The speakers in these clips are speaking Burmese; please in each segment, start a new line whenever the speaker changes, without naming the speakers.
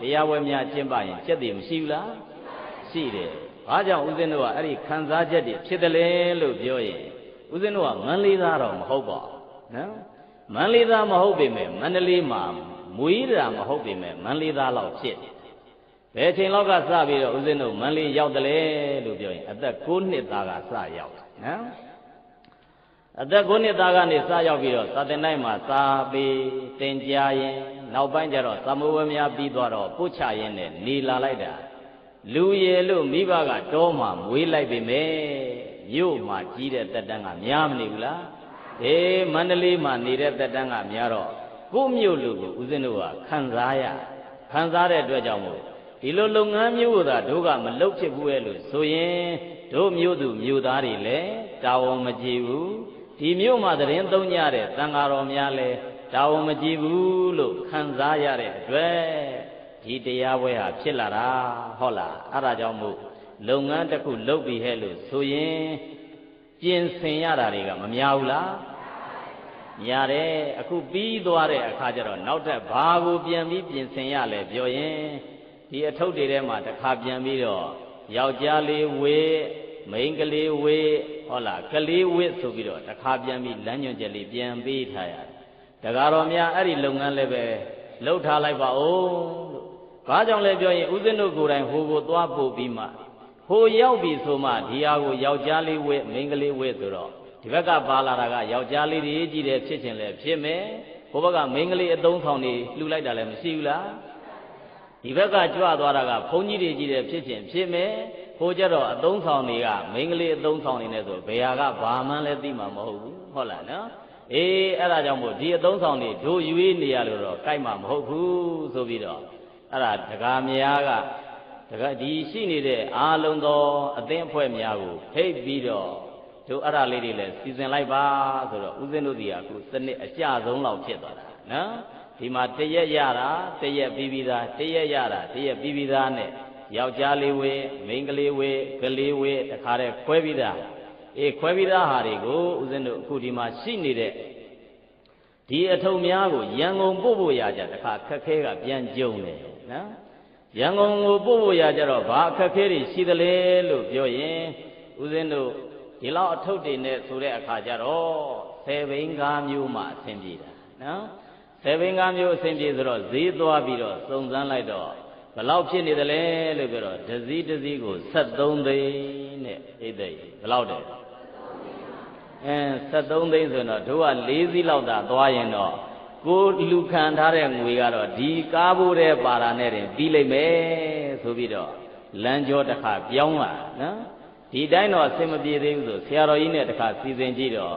တရားဝဲများကျင့်ပရင်ကျက်တည်မရှိဘူးလားရှိတယ်ဘာကြောင့်ဦးဇင်းတို့ကအဲ့ဒီခံစားချက်တွေဖြစ်တယ်လေလို့ပြောရင်ဦးဇင်းတို့ကမန္လေးသားတော့မဟုတ်ပါဘူးနော်မန္လေးသားမဟုတ်ပေမဲ့မန္တလေးမှာမွေးတာမဟုတ်ပေမဲ့မန္လေးသားလောက်ဖြစ်တယ်ဘယ်ချိန်လောက်ကစပြီးတော့ဦးဇင်းတို့မန္တလေးရောက်တယ်လေလို့ပြောရင်အသက်9နှစ်သားကစရောက်တယ်နော် အသက်9နှစ်သားကနေစရောက်ပြီးတော့သာသနာ့မှာစာပေသင်ကြားရင်နောက်ပိုင်းကျတော့သမဝေများပြီးသွားတော့ပုတ်ချရင်နဲ့နေလာလိုက်တာလူရည်လို့မိဘကတောမှာမွေးလိုက်ပြီမဲ့မြို့မှာကြီးတဲ့တက်တန်းကများမနေဘူးလားအေးမန္တလေးမှာနေတဲ့တက်တန်းကများတော့ကို့မြို့လူကိုဦးဇင်းတို့ကခံစားရခံစားတဲ့အတွက်ကြောင့်မို့ဒီလိုလုပ်ငန်းမျိုးကိုသာတို့ကမလုပ်ဖြစ်ဘူးရဲ့လို့ဆိုရင်တို့မြို့သူမြို့သားတွေလည်းတာဝန်မကြည့်ဘူး ဒီမြို့မှာသတင်းသုံးကြတဲ့သံဃာတော်များလည်းတာဝန်မကြည့်ဘူးလို့ခံစားရတဲ့အတွက်ဒီတရားပွဲဟာဖြစ်လာတာဟုတ်လားအဲ့ဒါကြောင့်မို့လုပ်ငန်းတစ်ခုလုပ်ပြီးဟဲ့လို့ဆိုရင်ပြင်ဆင်ရတာတွေကမများဘူးလားများတယ်အခုပြီးသွားတဲ့အခါကျတော့နောက်ထပ်ဘာကိုပြန်ပြီးပြင်ဆင်ရလဲပြောရင်ဒီအထုပ်တွေထဲမှာတစ်ခါပြန်ပြီးတော့ယောက်ျားလေးဝေးမိန်းကလေးဝေး ဟုတ်လားကလေးဝေးဆိုပြီးတော့တစ်ခါပြန်ပြီးလမ်းညွှန်ချက်လေးပြန်ပေးထားရတယ်တကားတော်များအဲ့ဒီလုပ်ငန်းလည်းပဲလှုပ်ထားလိုက်ပါဦးလို့ဘာကြောင့်လဲပြောရင်ဦးဇင်းတို့ကိုယ်တိုင်ဟိုကိုသွားပို့ပြီးမှဟိုရောက်ပြီဆိုမှဒီဟာကိုယောက်ျားလေးဝဲမိန်းကလေးဝဲဆိုတော့ဒီဘက်ကပါလာတာကယောက်ျားလေးတွေကြီးတယ်ဖြစ်ခြင်းလည်းဖြစ်မယ်ဟိုဘက်ကမိန်းကလေးအသုံးဆောင်နေလှူလိုက်တာလည်းမရှိဘူးလားဒီဘက်ကကြွသွားတာကဘုန်းကြီးတွေကြီးတယ်ဖြစ်ခြင်းဖြစ်မယ် ဟိုကြတော့အသုံးဆောင်တွေကမိန်းကလေးအသုံးဆောင်နေနေဆိုဘယ်ဟာကဘာမှန်းလဲသိမှာမဟုတ်ဘူးဟုတ်လားနော်အေးအဲ့ဒါကြောင့်မို့ဒီအသုံးဆောင်တွေတို့ရွေးနေရလို့တော့ကြိုက်မှာမဟုတ်ဘူးဆိုပြီးတော့အဲ့ဒါတကားမယားကတကားဒီရှိနေတဲ့အာလုံးသောအသင်းအဖွဲ့များကိုထိတ်ပြီးတော့တို့အဲ့ဒါလေးတွေလည်းစီစဉ်လိုက်ပါဆိုတော့ဦးဇင်းတို့ဒီကအခုစနစ်အကျဆုံးလောက်ဖြစ်သွားတာနော်ဒီမှာတရက်ရတာတရက်ပြီးပြီးသားတရက်ရတာတရက်ပြီးပြီးသားနဲ့ ယောက်ျားလေးဝေးမိန်းကလေးဝေးကလေးဝေးတခါတည်းခွဲပြီးသားအေးခွဲပြီးသားဟာတွေကိုဦးဇင်းတို့အခုဒီမှာရှိနေတဲ့ဒီအထုံများကိုရန်ကုန်ပို့ဖို့ရကြတခါခက်ခဲကပြန်ကြုံတယ်နော်ရန်ကုန်ကိုပို့ဖို့ရကြတော့ဘာအခက်ခဲတွေရှိသလဲလို့ပြောရင်ဦးဇင်းတို့ဒီလောက်အထုပ်တွေနဲ့ဆိုတဲ့အခါကျတော့ဆယ်ဘိန်းကားမျိုးမှအဆင်ပြေတာနော်ဆယ်ဘိန်းကားမျိုးအဆင်ပြေဆိုတော့ဈေးသွားပြီးတော့စုံစမ်းလိုက်တော့ ဘလောက်ဖြစ်နေသလဲလို့ပြောတော့ဒဇီးဒဇီးကို73သိန်းနဲ့ဣသိဘလောက်တယ်အဲ73သိန်းဆိုတော့တို့က4စီးလောက်သာသွားရင်တော့ကိုလူခံထားတဲ့ငွေကတော့ဒီကားဖို့တဲ့ပါတာနဲ့တင်ပြီးလိမ့်မယ်ဆိုပြီးတော့လမ်းကြောတစ်ခါပြောင်းလာနော်ဒီတိုင်းတော့အဆင်မပြေသေးဘူးဆိုဆရာတော်ကြီးနဲ့တစ်ခါစီစဉ်ကြည့်တော့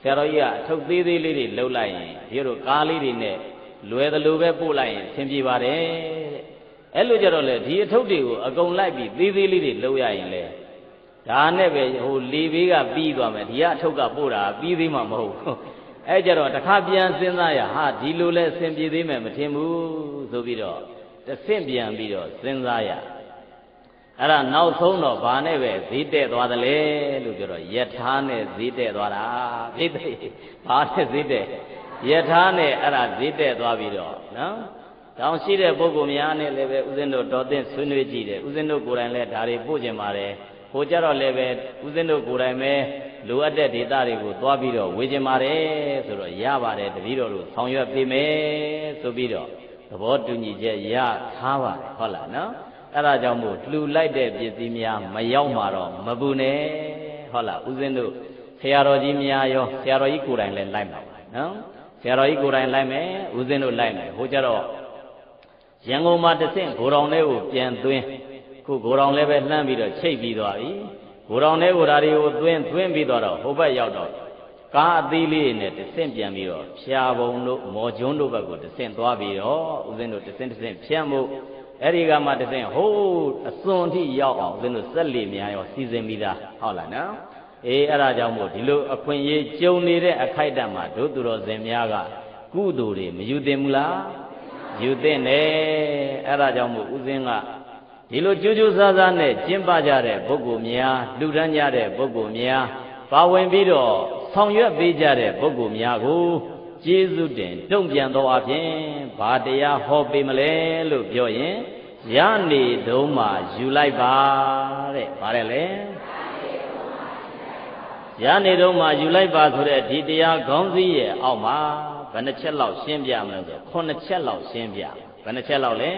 ဆရာတော်ကြီးကအထုပ်သေးသေးလေးတွေလှုပ်လိုက်ရင်ဒီလိုကားလေးတွေနဲ့လွယ်သလိုပဲပို့လိုက်ရင်အဆင်ပြေပါတယ်တဲ့ အဲ့လိုကြတော့လေဒီအထုပ်တွေကိုအကုန်လိုက်ပြီးသေးသေးလေးတွေလှုပ်ရရင်လေဒါနဲ့ပဲဟိုလေဘေးကပြီးသွားမယ်ဒီကအထုပ်ကပို့တာပြီးသေးမှမဟုတ်ဘူးအဲ့ကြတော့တစ်ခါပြန်စဉ်းစားရဟာဒီလိုလဲအဆင်ပြေသေးမယ်မထင်ဘူးဆိုပြီးတော့တဆင့်ပြန်ပြီးတော့စဉ်းစားရအဲ့ဒါနောက်ဆုံးတော့ဘာနဲ့ပဲဈေးတက်သွားတယ်လေလို့ပြောတော့ယထာနဲ့ဈေးတက်သွားတာပြိသိဘာနဲ့ဈေးတက်ယထာနဲ့အဲ့ဒါဈေးတက်သွားပြီးတော့နော် တောင်ရှိတဲ့ပုဂ္ဂိုလ်များနဲ့လည်းပဲဥစဉ်တို့တော်သင့်ဆွေးနွေးကြည့်တယ်ဥစဉ်တို့ကိုယ်တိုင်လည်းဒါတွေပို့ကျင်ပါတယ်ဟိုကြတော့လည်းပဲဥစဉ်တို့ကိုယ်တိုင်ပဲလိုအပ်တဲ့ဒေတာတွေကိုသွားပြီးတော့ဝေကျင်ပါတယ်ဆိုတော့ရပါတယ်တပည့်တော်တို့ဆောင်ရွက်ပေးမယ်ဆိုပြီးတော့သဘောတူညီချက်ရထားပါတယ်ဟုတ်လားနော်အဲ့ဒါကြောင့်မို့လှူလိုက်တဲ့ပစ္စည်းများမရောက်မှာတော့မပူနဲ့ဟုတ်လားဦးဇင်းတို့ဆရာတော်ကြီးများရောဆရာတော်ကြီးကိုယ်တိုင်လည်းလိုက်မှာပါနော်ဆရာတော်ကြီးကိုယ်တိုင်လိုက်မယ်ဦးဇင်းတို့လိုက်မယ်ဟိုကြတော့ ရန်ကုန်မှာတဆင့်ဂိုတော်လေးကိုပြန်သွင်းခုဂိုတော်လည်းပဲလှမ်းပြီးတော့ချိတ်ပြီးသွားပြီဂိုတော်လေးကိုဓာတွေကိုသွင်းသွင်းပြီးတော့ဟိုဘက်ရောက်တော့ကားအသေးလေးနဲ့တဆင့်ပြန်ပြီးတော့ဖြာပုံတို့မော်ကျွန်းတို့ဘက်ကိုတဆင့်သွားပြီးတော့ဦးဇင်းတို့တဆင့်တဆင့်ဖြန့်မှုအဲ့ဒီကမှတဆင့်ဟိုးအစွန်ထိရောက်အောင်ဦးဇင်းတို့စက်လီများရောစီစဉ်ပြီးသားဟုတ်လားနော်အေးအဲ့ဒါကြောင့်မို့ဒီလိုအခွင့်အရေးကြုံနေတဲ့အခိုက်အတန့်မှာတို့သူတော်စင်များကကုသိုလ်တွေမယူသင့်ဘူးလား ယူသင့်တယ်အဲ့ဒါကြောင့်မို့ဦးဇင်းကဒီလိုကြိုးကြိုးစားစားနဲ့ကျင့်ပကြတဲ့ပုဂ္ဂိုလ်များလူတန်းကြတဲ့ပုဂ္ဂိုလ်များပါဝင်ပြီးတော့ဆောင်ရွက်ပေးကြတဲ့ပုဂ္ဂိုလ်များကိုကျေးဇူးတင်တုံ့ပြန်သောအဖြစ်ဘာတရားဟောပေးမလဲလို့ပြောရင်ရနေတုံးမှာယူလိုက်ပါတဲ့ဗါတယ်လေရနေတုံးမှာယူလိုက်ပါဆိုတဲ့ဒီတရားခေါင်းစည်းရဲ့အောက်မှာ ဘယ်နှချက်လောက်ရှင်းပြမလဲဆိုခုနှစ်ချက်လောက်ရှင်းပြဘယ်နှချက်လောက်လဲ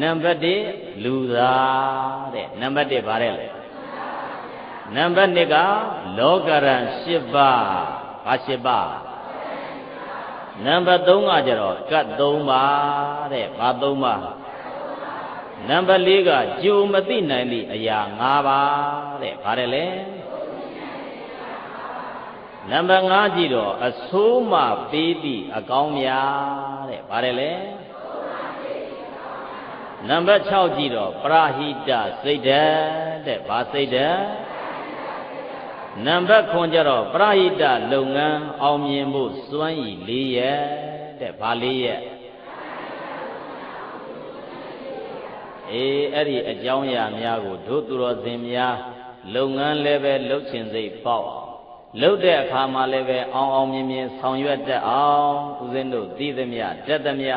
နံပါတ်1လူသားတဲ့နံပါတ်1ဗါတယ်လေနံပါတ်2ကလောကရန်8ပါးဘာ8ပါးနံပါတ်3ကကြတော့ကတ်3ပါးတဲ့ဘာ3ပါးနံပါတ်4ကကြိုမသိနိုင်သည့်အရာ5ပါးတဲ့ဘာတယ်လဲ နံပါတ်5ကြည့်တော့အဆိုးမှပေးသည့်အကောင်းများတဲ့ဘာတယ်လဲနံပါတ်6ကြည့်တော့ပရဟိတစိတ်ဓာတ်တဲ့ဘာစိတ်ဓာတ်နံပါတ်9ကျတော့ပရဟိတလုပ်ငန်းအောင်မြင်ဖို့စွမ်းရည်၄ရက်တဲ့ဘာ၄ရက်အေးအဲ့ဒီအကြောင်းအရာများကိုတို့သူတော်စင်များလုပ်ငန်းလည်းပဲလှုပ်ချင်စိတ်ပေါက် လှုပ်တဲ့အခါမှာလည်းပဲအောင်အောင်မြင်မြင်ဆောင်ရွက်တတ်အောင်ဦးဇင်းတို့သိသမျှတတ်သမျှ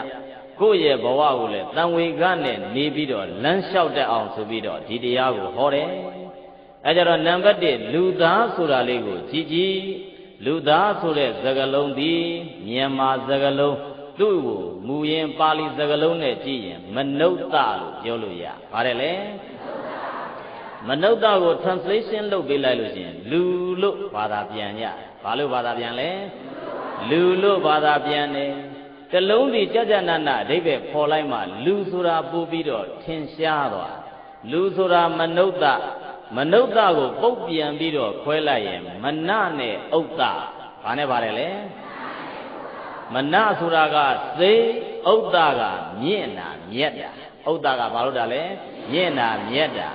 ကိုယ့်ရဲ့ဘဝကိုလည်းတန်ဝေကနဲ့နေပြီးတော့လမ်းလျှောက်တတ်အောင်ဆိုပြီးတော့ဒီတရားကိုဟောတယ်အဲကြတော့နံပါတ်1လူသားဆိုတာလေးကိုကြည်ကြည်လူသားဆိုတဲ့သကလုံးဒီမြန်မာသကလုံးသူ့ကိုမူရင်ပါဠိသကလုံးနဲ့ကြည့်ရင်မနုဿလို့ပြောလို့ရပါတယ်လေ မနုဿကို translation လုပ်ပေးလိုက်လို့ရှိရင်လူလို့ဘာသာပြန်ကြဘာလို့ဘာသာပြန်လဲလူလို့ဘာသာပြန်တယ်တလုံးစီကြကြနနအဓိပ္ပာယ်ပေါ်လိုက်မှလူဆိုတာပို့ပြီးတော့ထင်ရှားသွားလူဆိုတာမနုဿမနုဿကိုပုတ်ပြန်ပြီးတော့ခွဲလိုက်ရင်မနနဲ့ဥဒ္ဒဘာနဲ့ပါတယ်လဲမနဆိုတာကစိတ်ဥဒ္ဒကမြင့်တာမြက်တာဥဒ္ဒကဘာလို့တာလဲမြင့်တာမြက်တာ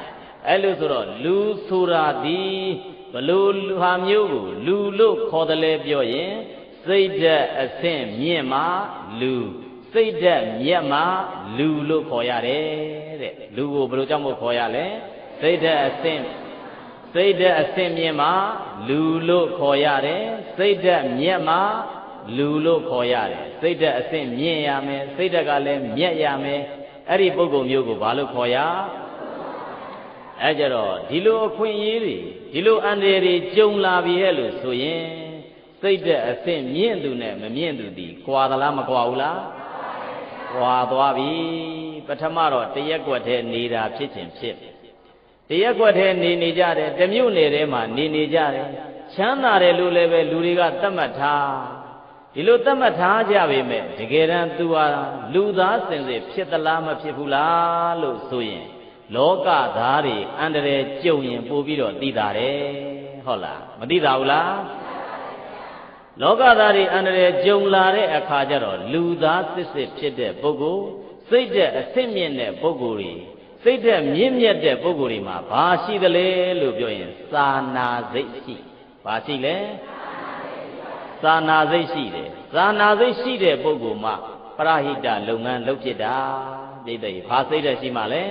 အဲ့လိုဆိုတော့လူဆိုတာဒီဘလို့လူဟာမျိုးကိုလူလို့ခေါ်တယ်လဲပြောရင်စိတ်ဓာတ်အဆင့်မြင့်မှလူစိတ်ဓာတ်မြက်မှလူလို့ခေါ်ရတယ်တဲ့လူကိုဘယ်လိုကြောင့်မို့ခေါ်ရလဲစိတ်ဓာတ်အဆင့်စိတ်ဓာတ်အဆင့်မြင့်မှလူလို့ခေါ်ရတယ်စိတ်ဓာတ်မြက်မှလူလို့ခေါ်ရတယ်စိတ်ဓာတ်အဆင့်မြင့်ရမယ်စိတ်ဓာတ်ကလည်းမြက်ရမယ်အဲ့ဒီပုဂ္ဂိုလ်မျိုးကိုဘာလို့ခေါ်ရ အဲကြတော့ဒီလိုအခွင့်အရေးတွေဒီလိုအန္တရာယ်တွေကြုံလာပြီရဲ့လို့ဆိုရင်စိတ်ဓာတ်အဆင့်မြင့်သူနဲ့မမြင့်သူဒီကွာသလားမကွာဘူးလားကွာသွားပြီပထမတော့တရက်ွက်ထဲနေတာဖြစ်ခြင်းဖြစ်တရက်ွက်ထဲနေနေကြတယ်တမြို့နယ်ထဲမှာနေနေကြတယ်ချမ်းသာတယ်လို့လည်းပဲလူတွေကသတ်မှတ်ထားဒီလိုသတ်မှတ်ထားကြပေမဲ့တကယ်တမ်းသူဟာလူသားစင်စစ်ဖြစ်သလားမဖြစ်ဘူးလားလို့ဆိုရင် လောကသားတွေအန္တရာယ်ကြုံရင်ပို့ပြီးတော့သိတာတယ်ဟုတ်လားမသိတာဘူးလားလောကသားတွေအန္တရာယ်ကြုံလာတဲ့အခါကျတော့လူသားစစ်စစ်ဖြစ်တဲ့ပုဂ္ဂိုလ်စိတ်တဲ့အဆင့်မြင့်တဲ့ပုဂ္ဂိုလ်တွေစိတ်တဲ့မြင့်မြတ်တဲ့ပုဂ္ဂိုလ်တွေမှာဘာရှိသလဲလို့ပြောရင်စာနာစိတ်ရှိဘာရှိလဲစာနာစိတ်ရှိတယ်စာနာစိတ်ရှိတဲ့ပုဂ္ဂိုလ်မှာပရဟိတလုပ်ငန်းလုပ်ဖြစ်တာပြိတ္တိဘာစိတ်တဲ့ရှိမှလဲ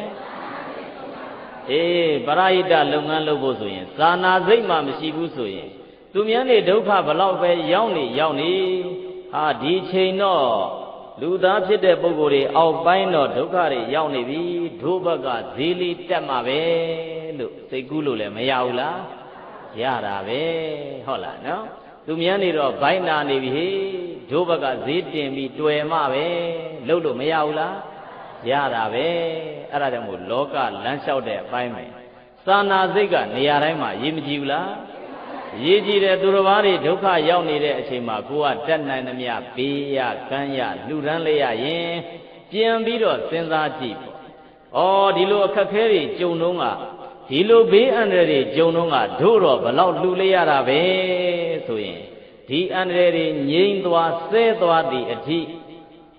အေးပရဟိတလုပ်ငန်းလုပ်ဖို့ဆိုရင်စာနာစိတ်မှမရှိဘူးဆိုရင် သူများနေဒုက္ခဘလောက်ပဲရောက်နေရောက်နေဟာဒီချိန်တော့လူသားဖြစ်တဲ့ပုဂ္ဂိုလ်တွေအောက်ပိုင်းတော့ဒုက္ခတွေရောက်နေပြီဒုဘက်ကဈေးလေးတက်မှာပဲလို့စိတ်ကူးလို့လည်းမရဘူးလားရတာပဲဟုတ်လားနော်သူများနေတော့ဘိုင်းနာနေပြီဟေးဒုဘက်ကဈေးတင်ပြီးတွေ့မှပဲလို့လို့မရဘူးလား ရတာပဲအဲ့ဒါကြောင့်မို့လောကလမ်းလျှောက်တဲ့အပိုင်းပဲသာနာစိတ်ကနေရာတိုင်းမှာရေးမကြည့်ဘူးလားရေးကြည့်တဲ့သူတော်ဘာတွေဒုက္ခရောက်နေတဲ့အချိန်မှာကိုကတက်နိုင်သမျှပေးရကမ်းရလှူဒန်းလိုက်ရရင်ပြန်ပြီးတော့စဉ်းစားကြည့်ပေါ့။ဩဒီလိုအခက်ခဲတွေကြုံတော့ကဒီလိုဘေးအန္တရာယ်တွေကြုံတော့ကတို့တော့ဘလောက်လှူလိုက်ရတာပဲဆိုရင်ဒီအန္တရာယ်တွေငြိမ့်သွားဆဲသွားသည့်အထိ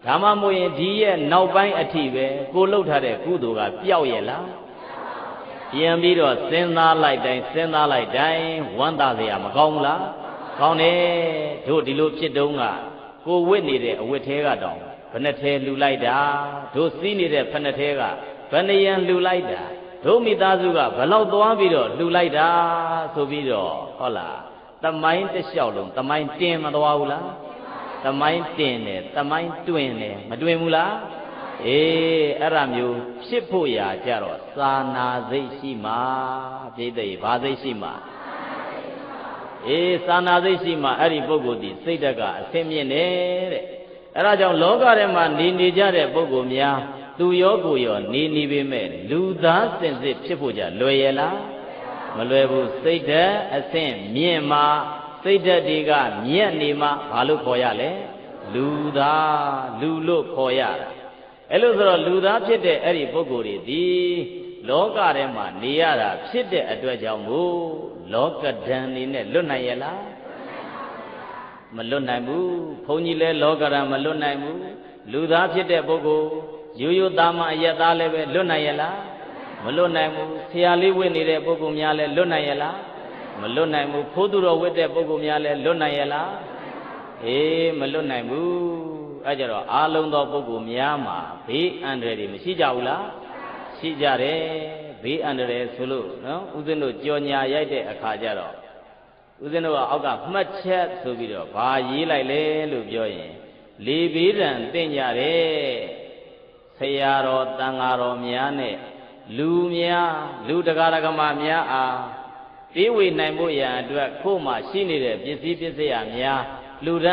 ဒါမှမဟုတ်ရင်ဒီရဲ့နောက်ပိုင်းအထိပဲကိုလှုပ်ထားတဲ့ကုသိုလ်ကပျောက်ရဲ့လားပြန်ပြီးတော့စဉ်းစားလိုက်တိုင်းစဉ်းစားလိုက်တိုင်းဝမ်းသာစရာမကောင်းဘူးလားကောင်းတယ်တို့ဒီလိုဖြစ်တုံးကကိုဝစ်နေတဲ့အဝတ်သေးကတောင်ဘယ်နှထဲလှူလိုက်တာတို့စီးနေတဲ့ဖက်နှထဲကဘယ်နှရန်လှူလိုက်တာတို့မိသားစုကဘလောက်သွားပြီးတော့လှူလိုက်တာဆိုပြီးတော့ဟုတ်လားတမိုင်းတစ်လျှောက်လုံးတမိုင်းတင်မသွားဘူးလား သမိုင်းတင်တယ်သမိုင်းတွင်တယ်မတွင်ဘူးလားအေးအဲ့ဒါမျိုးဖြစ်ဖို့ရာကြတော့သာနာစိတ်ရှိမှပြိတ္တိဘာစိတ်ရှိမှအေးသာနာစိတ်ရှိမှအဲ့ဒီပုဂ္ဂိုလ်ဒီစိတ်ဓာတ်ကအဆင့်မြင့်တယ်တဲ့အဲ့ဒါကြောင့်လောကထဲမှာနေနေကြတဲ့ပုဂ္ဂိုလ်များသူရောကိုယ်ရောနေနေပေမဲ့လူသားစင်စစ်ဖြစ်ဖို့ကြလွယ်ရဲ့လားမလွယ်ဘူးစိတ်ဓာတ်အဆင့်မြင့်မှ စိတ်ဓာတ်တွေကမြတ်နေမှဘာလို့ခေါ်ရလဲလူသားလူလို့ခေါ်ရတာအဲ့လိုဆိုတော့လူသားဖြစ်တဲ့အဲ့ဒီပုဂ္ဂိုလ်တွေဒီလောကထဲမှာနေရတာဖြစ်တဲ့အတွက်ကြောင့်မို့လောကဒဏ်နေနဲ့လွတ်နိုင်ရဲ့လားမလွတ်နိုင်ဘူးဘုန်းကြီးလည်းလောကရန်မလွတ်နိုင်ဘူးလူသားဖြစ်တဲ့ပုဂ္ဂိုလ်ရိုးရိုးသားမအယက်သားလည်းပဲလွတ်နိုင်ရဲ့လားမလွတ်နိုင်ဘူးဆရာလေးဝိနေတဲ့ပုဂ္ဂိုလ်များလည်းလွတ်နိုင်ရဲ့လား မလွတ်နိုင်ဘူးဖိုးသူတော်ဝတ်တဲ့ပုဂ္ဂိုလ်များလည်းလွတ်နိုင်ရဲ့လားအေးမလွတ်နိုင်ဘူးအဲကြတော့အာလုံးသောပုဂ္ဂိုလ်များမှာဘေးအန္တရာယ်တွေမရှိကြဘူးလားရှိကြတယ်ဘေးအန္တရာယ်ဆိုလို့နော်ဦးဇင်းတို့ကြော်ညာရိုက်တဲ့အခါကျတော့ဦးဇင်းတို့ကအောက်ကမှတ်ချက်ဆိုပြီးတော့ဘာရေးလိုက်လဲလို့ပြောရင်လေဘေးဒံတင့်ကြတယ်ဆရာတော်တန်ဃာတော်များနဲ့လူများလူတရားဓမ္မများအား ပြေးဝေနိုင်ဖို့ရန်အတွက်ကိုယ်မှရှိနေတဲ့ပစ္စည်းပစ္စယများလူဒန်း